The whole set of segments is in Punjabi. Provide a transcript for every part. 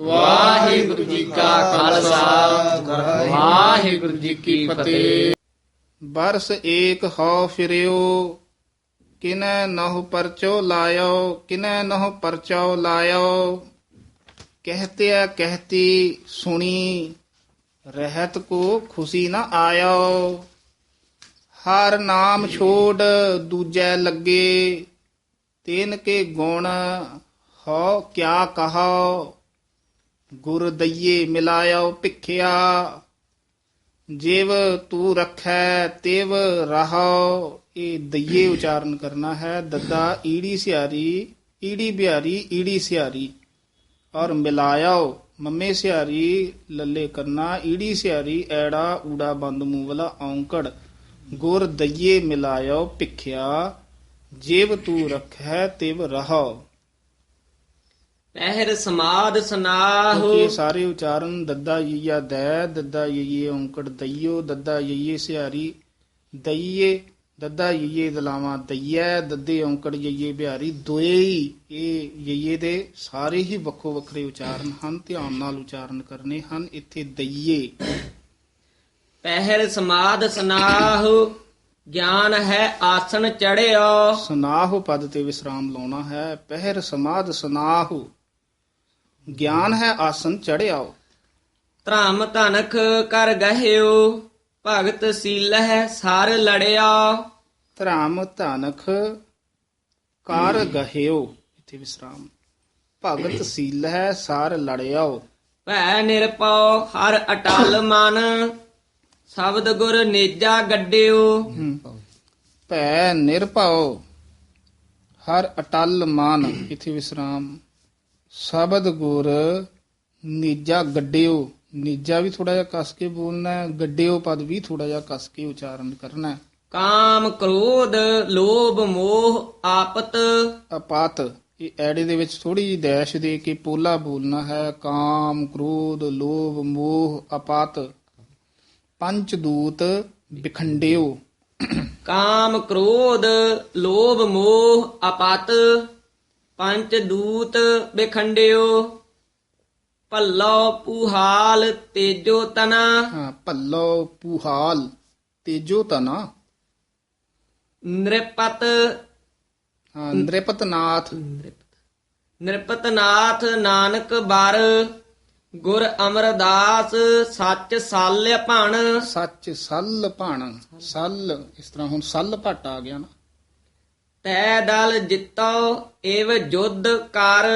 ਵਾਹਿਗੁਰੂ ਜੀ ਕਾ ਖਾਲਸਾ। ਵਾਹਿਗੁਰੂ ਜੀ ਕੀ ਫਤਿਹ। ਬਰਸ ਏਕ ਹਉ ਫਿਰਿਓ, ਕਿਨੈ ਨਹੁ ਪਰਚੋ ਲਾਇਓ, ਕਿਨੈ ਨਹੁ ਪਰਚੋ ਲਾਇਓ। ਕਹਤਿਆ ਕਹਤੀ ਸੁਣੀ, ਰਹਿਤ ਕੋ ਖੁਸ਼ੀ ਨਾ ਆਇਓ। ਹਰ ਨਾਮ ਛੋੜ ਦੂਜੈ ਲੱਗੇ, ਤੈਨ ਕੇ ਗੁਣ ਹੋ ਕਿਆ ਕਹੋ ਗੁਰ ਦਈਏ ਮਿਲਾਇਓ ਭਿਖਿਆ। ਜਿਵ ਤੂੰ ਰਖੈ, ਤਿਵ ਰਹਾਉ। ਇਹ ਦਈਏ ਉਚਾਰਨ ਕਰਨਾ ਹੈ। ਦੱਦਾ ਈੜੀ ਸਿਆਰੀ ਈੜੀ ਬਿਹਾਰੀ, ਈੜੀ ਸਿਆਰੀ ਔਰ ਮਿਲਾਇਓ ਮੰਮੇ ਸਿਆਰੀ ਲੱਲੇ ਕਰਨਾ, ਈੜੀ ਸਿਆਰੀ ਐੜਾ, ਊੜਾ, ਬੰਦ ਮੂੰਹ ਵਾਲਾ ਔਂਕੜ। ਗੁਰ ਦਈਏ ਮਿਲਾਇਓ ਭਿਖਿਆ। ਜਿਵ ਤੂੰ ਰਖੈ, ਤਿਵ ਰਹਾਉ। ਪਹਿਰ ਸਮਾਦ ਸਨਾਹੁ। ਇਹ ਸਾਰੇ ਉਚਾਰਨ ਦੱਦਾ ਯਈਆ ਦੈ ਦੱਦਾ ਯਈਏ ਔਂਕੜ ਦਈਓ ਦੱਦਾ ਯਈਏ ਸਿਹਾਰੀ ਦਈਏ ਦੱਦਾ ਯਈਏ ਦਲਾਵਾਂ ਦਈਐ ਦੱਦੇ ਔਂਕੜ ਯਈਏ ਬਿਹਾਰੀ ਦੋਏ ਹੀ ਇਹ ਯਈਏ ਦੇ ਸਾਰੇ ਹੀ ਵੱਖੋ ਵੱਖਰੇ ਉਚਾਰਨ ਹਨ ਧਿਆਨ ਨਾਲ ਉਚਾਰਨ ਕਰਨੇ ਹਨ ਇੱਥੇ ਦਈਏ। ਪਹਿਰ ਸਮਾਦ ਸਨਾਹੁ ਗਿਆਨ ਹੈ ਆਸਣ ਚੜਿਓ। ਸਨਾਹੁ ਪਦ ਤੇ ਵਿਸਰਾਮ ਲਾਉਣਾ ਹੈ ਪਹਿਰ ਸਮਾਦ ਸਨਾਹੁ। ਗਿਆਨ ਹੈ ਆਸਨ ਚੜਿਆਓ। ਧਰਮ ਧਨਖ ਕਰ ਗਹਿਓ ਭਗਤ ਸੀਲਹਿ ਸਰ ਲੜਿਆ ਧਰਮ ਧਨਖ ਕਾਰ ਗਹਿਓ। ਇਥੇ ਵਿਸਰਾਮ। ਭਗਤ ਸੀਲ ਹੈ ਸਾਰ ਲੜਿਆਓ। ਭੈ ਨਿਰਪਉ ਹਰ ਅਟਲ ਮਨ ਸ਼ਬਦ ਗੁਰ ਨੇਜਾ ਗੱਡਿਓ। ਭੈ ਨਿਰਭਉ ਹਰ ਅਟਲ ਮਾਨ। ਇਥੇ ਵਿਸਰਾਮ। ਸ਼ਬਦ ਗੁਰ ਨੀਜਾ ਗੱਡਿਓ। ਨੀਜਾ ਵੀ ਥੋੜਾ ਜਿਹਾ ਕਸ ਕੇ ਬੋਲਣਾ ਹੈ ਗੱਡਿਓ ਪਦ ਵੀ ਥੋੜਾ ਜਿਹਾ ਕਸ ਕੇ ਉਚਾਰਨ ਕਰਨਾ ਹੈ। ਕਾਮ ਕ੍ਰੋਧ ਲੋਭ ਮੋਹ ਆਪਤ। ਅਪਾਤ ਇਹ ਐੜੇ ਦੇ ਵਿੱਚ ਥੋੜੀ ਜਿਹੀ ਡੈਸ਼ ਦੇ ਕੇ ਪੋਲਾ ਬੋਲਣਾ ਹੈ। ਕਾਮ ਕ੍ਰੋਧ ਲੋਭ ਮੋਹ ਅਪਾਤ। ਪੰਚ ਦੂਤ ਵਿਖੰਡਿਓ। ਕਾਮ ਕ੍ਰੋਧ ਲੋਭ ਮੋਹ ਆਪਤ ਪੰਚ ਦੂਤ ਬਖੰਡਿਓ ਭੱਲੋ ਪੁਹਾਲ ਤੇਜੋ ਤਨਾ। ਹਾਂ ਭੱਲੋ ਪੁਹਾਲ ਤੇਜੋ ਤਨਾ। ਨ੍ਰਿਪਤ ਹਾਂ ਨ੍ਰਿਪਤਨਾਥ। ਨਿਰਪਤਨਾਥ ਨਾਨਕ ਬਰ ਗੁਰ ਅਮਰਦਾਸ ਸੱਚ ਸਾਲਿਆ ਭਣ। ਸੱਚ ਸੱਲ ਭਣ ਸੱਲ ਇਸ ਤਰ੍ਹਾਂ ਹੁਣ ਸੱਲ ਭੱਟ ਆ ਗਿਆ ਨਾ। ਤੈ ਦਲ ਜਿੱਤੋ ਏਵ ਜੁਧ ਕਰ।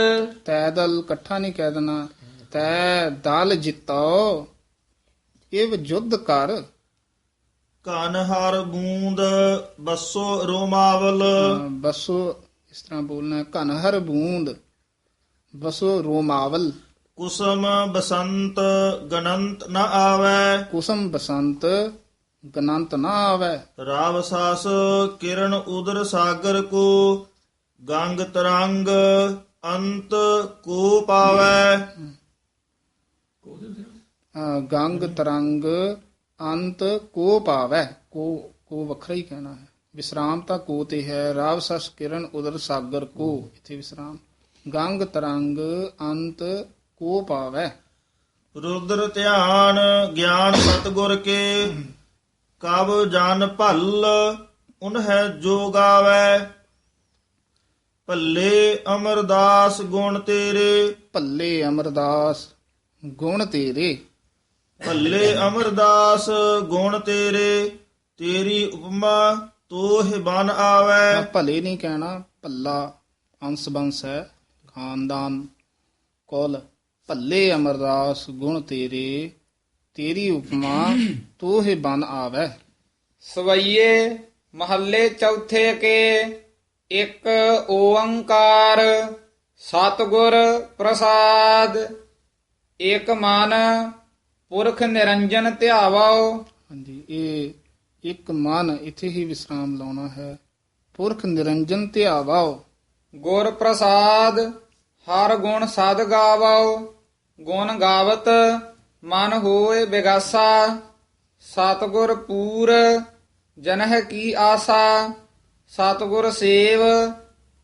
ਤੈਦਲ ਇਕੱਠਾ ਨਹੀਂ ਕਹਿ ਦੇਣਾ। ਤੈ ਦਲ ਜਿੱਤੋ ਇਹ ਜੁੱਧ ਕਰ। ਕਨ ਹਰ ਬੂੰਦ ਬਸੋ ਰੋਮਾਵਲ। ਹਾਂ, ਬਸੋ ਇਸ ਤਰ੍ਹਾਂ ਬੋਲਣਾ ਘਨ ਹਰ ਬੂੰਦ ਬਸੋ ਰੋਮਾਵਲ। ਕੁਸਮ ਬਸੰਤ ਗਨੰਤ ਨ ਆਵੈ। ਕੁਸਮ ਬਸੰਤ ਗਨੰਤ ਨਾ ਆਵੇ। ਰਾਵ ਸਾਸ ਕਿਰਨ ਉਦਰ ਸਾਗਰ ਕੋ ਗੰਗ ਤਰੰਗ ਅੰਤ ਕੋ ਪਾਵੈ। ਗੰਗ ਤਰੰਗ ਅੰਤ ਕੋ ਪਾਵੈ। ਕੋ ਕੋ ਵੱਖਰਾ ਹੀ ਕਹਿਣਾ ਹੈ। ਵਿਸਰਾਮ ਤਾਂ ਕੋ ਤੇ ਹੈ। ਰਾਵ ਸਸ ਕਿਰਨ ਉਦਰ ਸਾਗਰ ਕੋ। ਇੱਥੇ ਵਿਸਰਾਮ। ਗੰਗ ਤਰੰਗ ਅੰਤ ਕੋ ਪਾਵੈ। ਰੁਦਰ ਧਿਆਨ ਗਿਆਨ ਸਤਗੁਰ ਕੇ। ਕਬ ਜਨ ਭਲ ਉਨਹਿ ਜੋ ਗਾਵੈ ਭੱਲੇ ਅਮਰਦਾਸ ਗੁਣ ਤੇਰੇ। ਭੱਲੇ ਅਮਰਦਾਸ ਗੁਣ ਤੇਰੇ। ਭੱਲੇ ਅਮਰਦਾਸ ਗੁਣ ਤੇਰੇ ਤੇਰੀ ਉਪਮਾ ਤੋਹਿ ਬਨ ਆਵੈ। ਭਲੇ ਨਹੀਂ ਕਹਿਣਾ ਭੱਲਾ ਅੰਸ ਬੰਸ ਹੈ ਖਾਨਦਾਨ। ਕੋਲ ਭੱਲੇ ਅਮਰਦਾਸ ਗੁਣ ਤੇਰੇ। ਤੇਰੀ ਉਪਮਾ ਤੋਹਿ ਬਨ ਆਵੈ। ਸਵਈਏ ਮਹੱਲੇ ਚੌਥੇ ਕੇ ਇੱਕ ਓੰਕਾਰ ਸਤਿਗੁਰ ਪ੍ਰਸਾਦ। ਇੱਕ ਮਨ ਪੁਰਖ ਨਿਰੰਜਨ ਧਿਆਵੋ। ਹਾਂਜੀ ਇਹ ਇੱਕ ਮਨ ਇੱਥੇ ਹੀ ਵਿਸਰਾਮ ਲਾਉਣਾ ਹੈ। ਪੁਰਖ ਨਿਰੰਜਨ ਧਿਆਵਾਓ ਗੁਰ ਪ੍ਰਸਾਦ ਹਰ ਗੁਣ ਸਦ ਗਾਵੋ। ਗੁਣ ਗਾਵਤ ਮਨ ਹੋਏ ਬਿਗਾਸਾ ਸਤਿਗੁਰ ਪੂਰ ਜਨਹ ਕੀ ਆਸਾ ਸਤਿਗੁਰ ਸੇਵ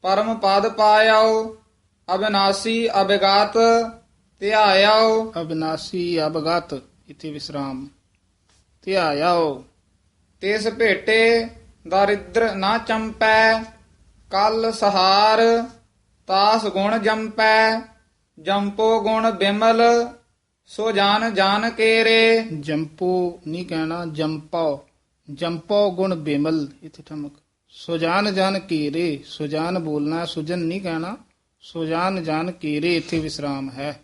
ਪਰਮ ਪਦ ਪਾਇਓ ਅਬਿਨਾਸੀ ਅਬਿਗਾਤ ਧਿਆਇਓ। ਅਬਿਨਾਸੀ ਅਬਗਤ ਇਥੇ ਵਿਸਰਾਮ। ਧਿਆਇਓ। ਤਿਸ ਭੇਟੇ ਦਰਿਦਰ ਨਾ ਚੰਪੈ ਕਲ ਸਹਾਰ ਤਾਸ ਗੁਣ ਜੰਪੈ ਜੰਪੋ ਗੁਣ ਬਿਮਲ ਸੋ ਜਾਨ ਜਾਨ ਕੇਰੇ ਜੰਪੋ ਨਹੀਂ ਕਹਿਣਾ ਜੰਪੋ ਜੰਪੋ ਗੁਣ ਬਿਮਲ ਇਥੇ ਠਮਕ। ਸੁਜਾਨ ਜਨ ਕੀਰੇ ਸੁਜਾਨ ਬੋਲਣਾ ਸੁਜਨ ਨਹੀਂ ਕਹਿਣਾ। ਸੁਜਾਨ ਜਨ ਕੀਰੇ ਇਥੇ ਵਿਸਰਾਮ ਹੈ।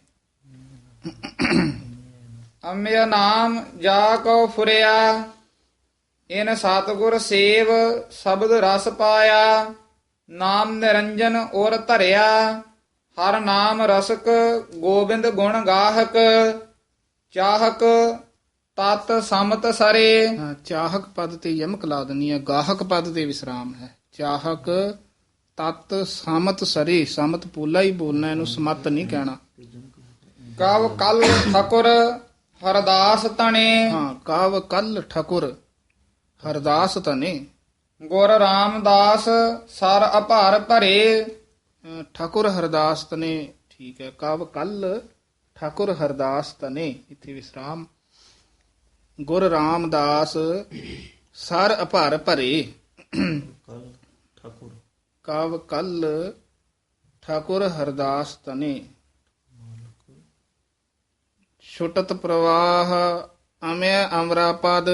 ਅੰਮ੍ਰਿਤ ਨਾਮ ਜਾ ਕੋ ਫੁਰਿਆ ਇਨ ਸਤਗੁਰ ਸੇਵ ਸ਼ਬਦ ਰਸ ਪਾਇਆ ਨਾਮ ਨਿਰੰਜਨ ਔਰ ਧਰਿਆ। ਹਰ ਨਾਮ ਰਸਕ ਗੋਬਿੰਦ ਗੁਣ ਗਾਹਕ ਚਾਹਕ ਤਤ ਸਮਤ ਸਰੇ। ਚਾਹਕ ਪਦ ਤੇ ਯਮਕ ਲਾ ਦਨੀ ਹੈ। ਗਾਹਕ ਪਦ ਤੇ ਵਿਸਰਾਮ ਹੈ। ਚਾਹਕ ਤਤ ਸਮਤ ਸਰੇ। ਸਮਤ ਪੋਲਾ ਹੀ ਬੋਲਣਾ ਇਹਨੂੰ ਸਮਤ ਨਹੀਂ ਕਹਿਣਾ। ਕਵ ਕਲ ਠਕੁਰ ਹਰਦਾਸ ਤਣੇ। ਹਾਂ ਕਾਵ ਕੱਲ ਠਕੁਰ ਹਰਦਾਸ ਤਨੇ ਗੁਰ ਰਾਮਦਾਸ ਸਰ ਅਭਾਰ ਭਰੇ। ਠਾਕੁਰ ਹਰਦਾਸ ਤਨੇ ਠੀਕ ਹੈ ਕਾਵ ਕੱਲ ਠਾਕੁਰ ਹਰਦਾਸ ਤਨੇ ਇੱਥੇ ਵਿਸਰਾਮ। ਗੁਰ ਰਾਮਦਾਸ ਸਰ ਅਭਰ ਭਰੇ। ਠਾਕੁਰ। ਕਾਵ ਕੱਲ ਠਾਕੁਰ ਹਰਦਾਸ ਤਨੇ। ਛੁਟਤ ਪ੍ਰਵਾਹ ਅਮਿਆ ਅਮਰਾ ਪਦ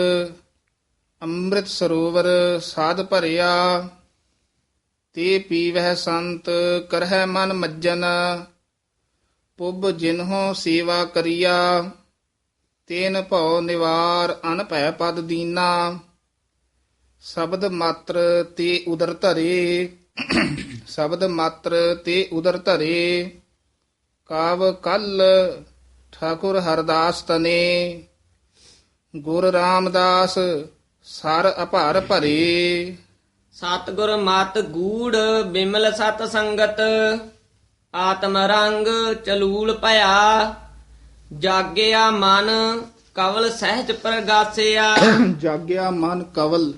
ਅੰਮ੍ਰਿਤ ਸਰੋਵਰ ਸਾਧ ਭਰਿਆ। ਤੇ ਪੀਵਹਿ ਸੰਤ ਕਰਹਿ ਮਨ ਮੱਜਨ, ਪੁੱਬ ਜਿਨਹੋ ਸੇਵਾ ਕਰੀਆ, ਤੇਨ ਭਉ ਨਿਵਾਰ ਅਨ ਭੈ ਪਦ ਦੀਨਾ, ਸ਼ਬਦ ਮਾਤਰ ਤੇ ਉਦਰ ਧਰੇ, ਸ਼ਬਦ ਮਾਤਰ ਤੇ ਉਦਰ ਧਰੇ, ਕਾਵ ਕੱਲ ਠਾਕੁਰ ਹਰਦਾਸ ਤਨੇ, ਗੁਰ ਰਾਮਦਾਸ ਸਰ ਅਭਾਰ ਭਰੇ। ਸਤਿਗੁਰ ਮਤ ਗੂੜ ਬਿਮਲ ਸਤ ਸੰਗਤ ਆਤਮ ਰੰਗ ਚਲੂਲ ਭਇਆ। ਜਾਗਿਆ ਮਨ ਕਵਲ ਸਹਿਜ ਪ੍ਰਗਾਸਿਆ। ਜਾਗਿਆ ਮਨ ਕਵਲ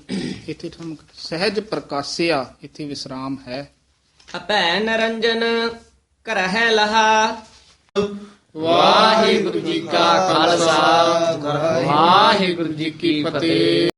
ਇੱਥੇ ਠਮਕ ਸਹਿਜ ਪ੍ਰਕਾਸਿਆ ਇੱਥੇ ਵਿਸਰਾਮ ਹੈ। ਅਭੈ ਨਰੰਜਨ ਕਰਹਿ ਲਹਾ। ਵਾਹਿਗੁਰੂ ਜੀ ਕਾ ਖਾਲਸਾ ਵਾਹਿਗੁਰੂ ਜੀ ਕੀ ਫਤਿਹ।